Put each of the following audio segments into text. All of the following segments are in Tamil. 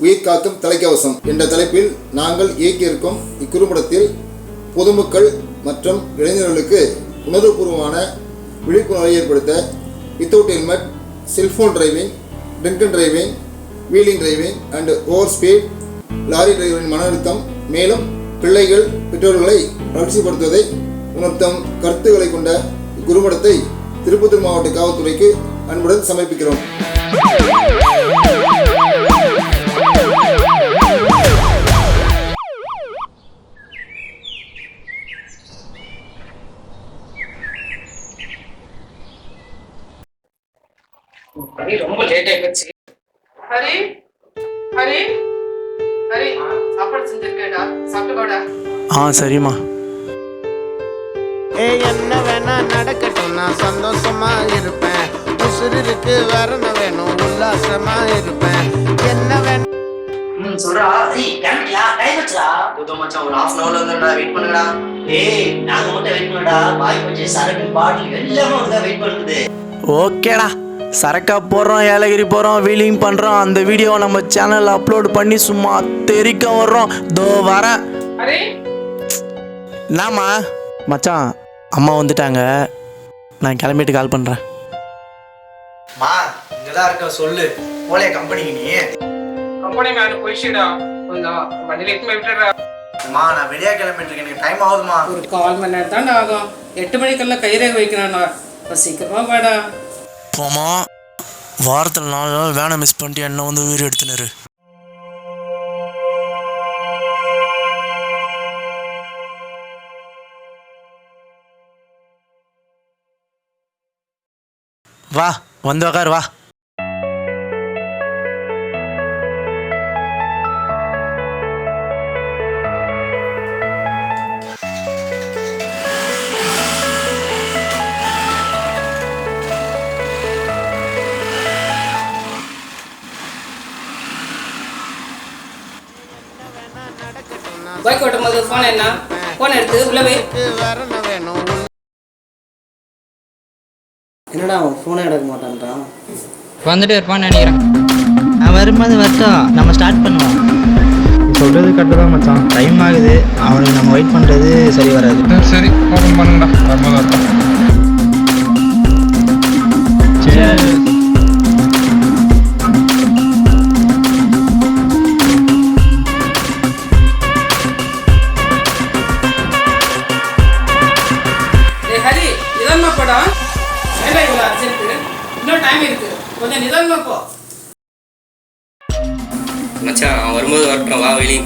உயிர் காக்கும் தலைக்கவசம் என்ற தலைப்பில் நாங்கள் இயக்கியிருக்கும் இக்குறும்படத்தில் பொதுமக்கள் மற்றும் இளைஞர்களுக்கு உணர்வுபூர்வமான விழிப்புணர்வை ஏற்படுத்த without helmet cellphone driving drink driving wheeling driving and over speed lorry டிரைவரின் மன அழுத்தம் மேலும் பிள்ளைகள் பெற்றோர்களை வளர்ச்சிப்படுத்துவதை உணர்த்தும் கருத்துக்களை கொண்ட இக்குறும்படத்தை திருப்பத்தூர் மாவட்ட காவல்துறைக்கு அன்புடன் சமர்ப்பிக்கிறோம். ஹரி ரொம்ப லேட் ஆயிடுச்சு ஹரி ஹரி ஹரி. சாப்பாடு செஞ்சிருக்கேடா சாப்பிட்டு வாடா ஆ சரிம்மா. ஏய் என்ன வேணா நடக்கட்டும் நான் சந்தோஷமா இருப்பேன். உசுருக்கு வரணும் வேணும் உல்லாசமா இருப்பேன். என்ன வேணா ம் சொல்றா. ஏய், கிளம்பிட்டியா? time ஆச்சுடா. புது மச்சான் ஒரு ஹாஃப் அன் ஹவர்ல வந்துடா வெயிட் ஏய், நாங்க மட்டும். பாய் சரக்கு, பாட்டில் எல்லாமே பண்ணுது. ஓகேடா. சரக்கா போடுறோம் ஏலகிரி போகிறோம் வீலிங் பண்ணுறோம் அந்த வீடியோவை நம்ம சேனலில் அப்லோட் பண்ணி சும்மா தெறிக்க வர்றோம். தோ வரேன் என்னம்மா? மச்சான் அம்மா வந்துட்டாங்க. நான் கிளம்பிட்டு கால் பண்ணுறேன் மா இங்கதான் இருக்க சொல்லு. போலே கம்பெனிக்கு நீ. கம்பெனி மேல போயிடுச்சுடா. கொஞ்சம் வண்டியில எட்டு விட்டுறா அம்மா நான் வெளியே கிளம்பிட்டு இருக்கேன். எனக்கு டைம் ஆகுதுமா. ஒரு கால் மணி நேரம் தான்டா ஆகும். எட்டு மணிக்கெல்லாம் கைரேகை வைக்கிறான்டா இப்போ சீக்கிரமா வாடா. போமா? வாரத்தில் நாலு நாள் வேனை மிஸ் பண்ணிட்டு என்ன வந்து உயிர் எடுத்துனாரு வா வந்து உக்கார் வா. ஃபோன் என்ன ஃபோன் எடுத்து உள்ள என்னடா அவன் ஃபோனே எடுக்க மாட்டான்றான் வந்துட்டு இருப்பான்னு நினைக்கிறேன். அவன் வரும்போது வரட்டும் நம்ம ஸ்டார்ட் பண்ணுவோம். சொல்றது கரெக்டு தான் மச்சான். டைம் ஆகுது. அவனுக்கு நம்ம வெயிட் பண்ணுறது சரி வராது. சரி ஓப்பன் பண்ணுடா வரும்போது வரட்டும் கொஞ்சம் மச்சான் அவன் வரும்போது வரட்டும் வா வெளியே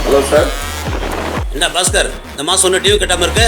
ஹலோ சார். என்ன பாஸ்கர்? இந்த மாசம் ஒன்றும் டிவி கட்டாம இருக்கு?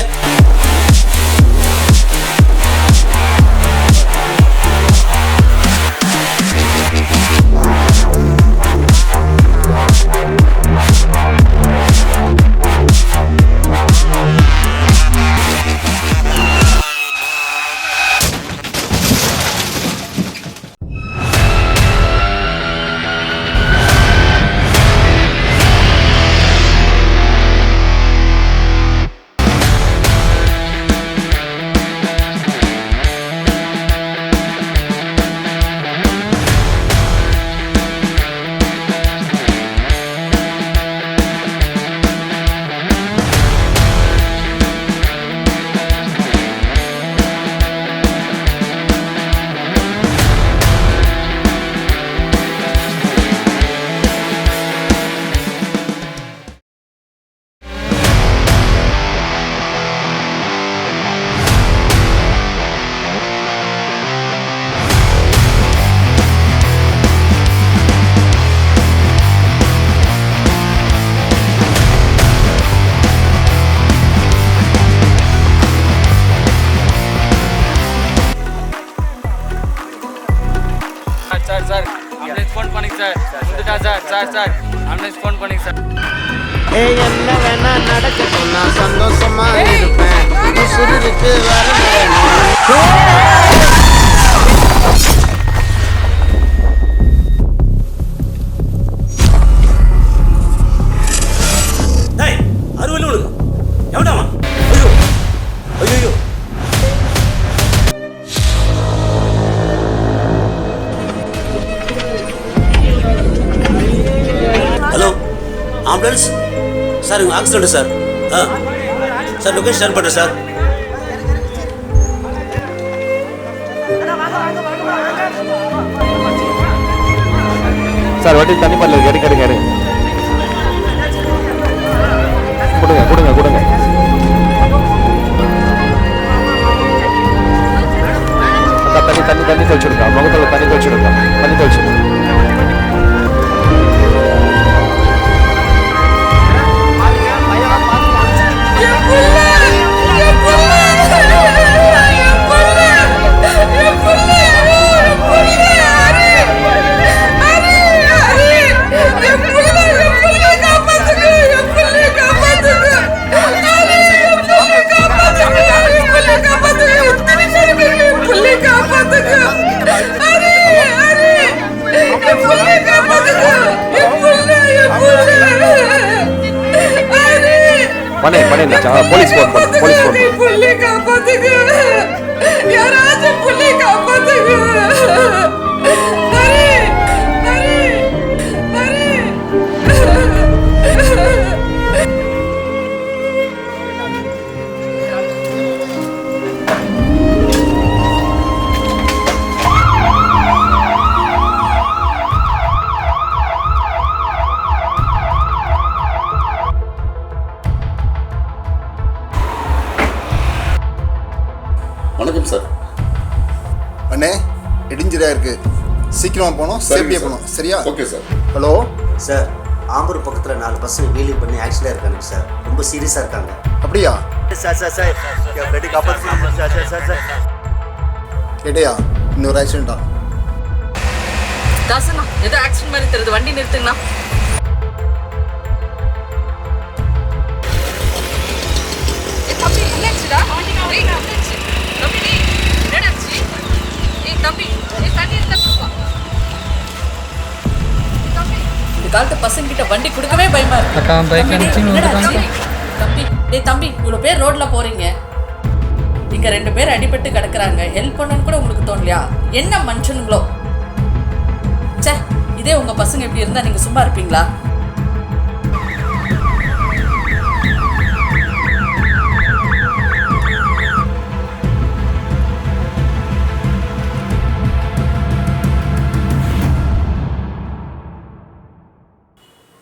Sir sir. சார் ஃபோன் பண்ணிங்க சார். ஏய் என்ன வேணா நடக்கட்டும் நான் சார் இங்கே ஆக்சிடென்ட் சார் ஆ சார் லொக்கேஷன் ஷேர் பண்ணுறேன் சார் சார் வட்டி தண்ணி பல்ல எடுங்க எடுங்க பண்ணே பண்ணே மச்சான் போலீஸ் ஃபோன் பண்ணு போலீஸ் ஃபோன் பண்ணு வணக்கம் இடிஞ்சிரா இருக்கு. சீக்கிரமா போகணும் சேஃப்டியாக போகணும். சரியா? Okay sir hello sir Ambur பக்கத்தில் நாலு பசங்க வீலிங் பண்ணி ஆக்சிடென்ட் இருக்காங்க சார் ரொம்ப சீரியஸாக இருக்காங்க. அப்படியா? Sir sir sir sir sir sir sir கேட்டியா? இன்னொரு ஆக்சிடென்ட்டா தாசனா ஏதோ ஆக்சிடென்ட் மாதிரி தெரியுது. வண்டி நிறுத்துங்கண்ணா. காலத்து பசங்க கிட்ட வண்டி கொடுக்கவே பயமா இருக்கு. தம்பி டேய் தம்பி இவ்வளோ பேர் ரோட்ல போறீங்க. இங்க ரெண்டு பேர் அடிபட்டு கிடக்குறாங்க. ஹெல்ப் பண்ணணும்னு கூட உங்களுக்கு தோணலையா? என்ன மனுஷனுங்களோ? ச்சே இதே உங்க பசங்க இப்படி இருந்தா நீங்க சும்மா இருப்பீங்களா?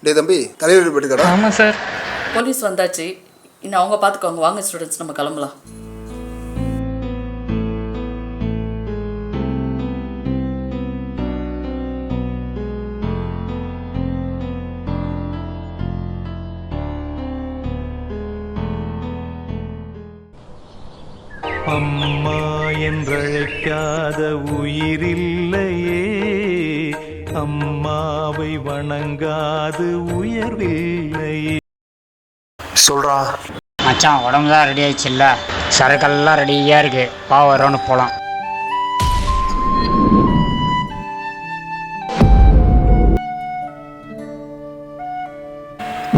டேய் தம்பி தலைவர் போட்டுக்கடா ஆமாம் சார். போலீஸ் வந்தாச்சு. இன்னும் அவங்க பார்த்துக்கோங்க வாங்க ஸ்டூடெண்ட்ஸ் நம்ம கிளம்பலாம். அம்மா என்றழைக்காத உயிரில்லையே. அம்மாவை வணங்காது உயர்வில்லையே சொல்றா. மச்சான் உடம்பு தான் ரெடி ஆயிடுச்சுல்ல? சரக்கெல்லாம் ரெடியாக இருக்கு. வா வரோன்னு போகலாம்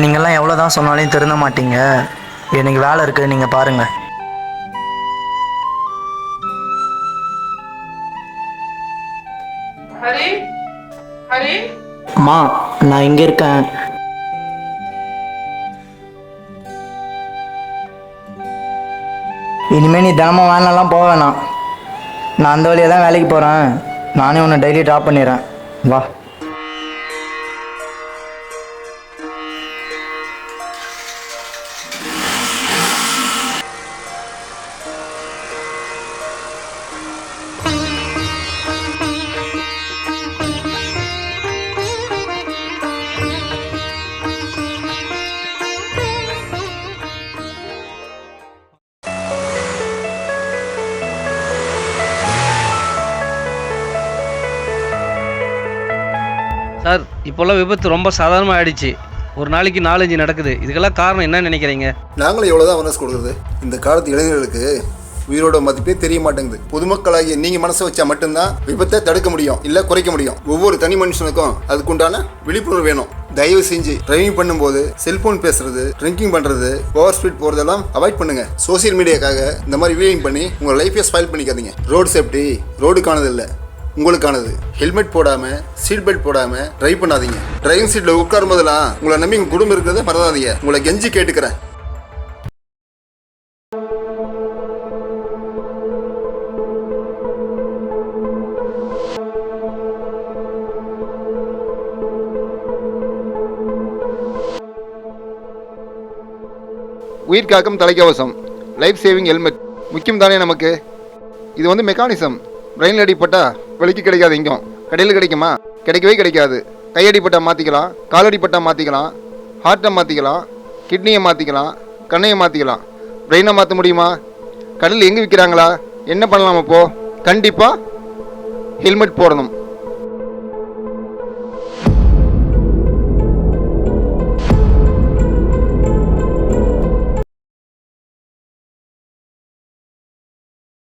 நீங்கெல்லாம் எவ்வளோ தான் சொன்னாலும் திருந்த மாட்டீங்க. எனக்கு வேலை இருக்குது நீங்கள் பாருங்கள் அம்மா நான் இங்கே இருக்கேன். இனிமேல் நீ தினமும் வேனெல்லாம் போக வேணாம். நான் அந்த வழியாக தான் வேலைக்கு போகிறேன் நானே உன்னை டெய்லி ட்ராப் பண்ணிடுறேன். வா. சார் இப்போல்லாம் விபத்து ரொம்ப சாதாரணமாக ஆயிடுச்சு ஒரு நாளைக்கு நாலஞ்சு நடக்குது. இதுக்கெல்லாம் காரணம் என்ன நினைக்கிறீங்க? நாங்களும் எவ்வளோதான் அவேர்னஸ் கொடுக்குறது? இந்த காலத்து இளைஞர்களுக்கு உயிரோட மதிப்பே தெரிய மாட்டேங்குது. பொதுமக்களாகிய நீங்க மனசை வச்சா மட்டும்தான் விபத்தை தடுக்க முடியும் இல்ல குறைக்க முடியும். ஒவ்வொரு தனி மனுஷனுக்கும் அதுக்குண்டான விழிப்புணர்வு வேணும். தயவு செஞ்சு டிரைவிங் பண்ணும்போது செல்போன் பேசுறது ட்ரிங்கிங் பண்றது ஓவர் ஸ்பீட் போறதெல்லாம் அவாய்ட் பண்ணுங்க. சோசியல் மீடியாக்காக இந்த மாதிரி வீலிங் பண்ணி உங்க லைஃபே ஸ்பாயில் பண்ணிக்காதீங்க. ரோடு சேஃப்டி ரோடுக்கானது இல்லை. உங்களுக்கானது. ஹெல்மெட் போடாமல் சீட் பெல்ட் போடாமல் ட்ரைவ் பண்ணாதீங்க. டிரைவிங் சீட்டில் உட்காரும் போதெல்லாம் உங்களை நம்பி உங்கள் குடும்பம் இருக்கிறத மறந்தாதீங்க. உங்களை கெஞ்சி கேட்டுக்கிறேன். உயிர் காக்கும் தலைக்கவசம் லைஃப் சேவிங் ஹெல்மெட் முக்கியம் தானே நமக்கு? இது வந்து மெக்கானிசம் பிரெயினில் அடிப்பட்டா வலிக்கு கிடைக்காது இங்கும். கடையில் கிடைக்குமா? கிடைக்கவே கிடைக்காது. கையடிப்பட்டா மாற்றிக்கலாம் காலடிப்பட்டா மாற்றிக்கலாம் ஹார்ட்டை மாற்றிக்கலாம் கிட்னியை மாற்றிக்கலாம் கண்ணையை மாற்றிக்கலாம் பிரெயினை மாற்ற முடியுமா? கடையில் எங்கே விற்கிறாங்களா? என்ன பண்ணலாம் அப்போது கண்டிப்பாக ஹெல்மெட் போடணும்.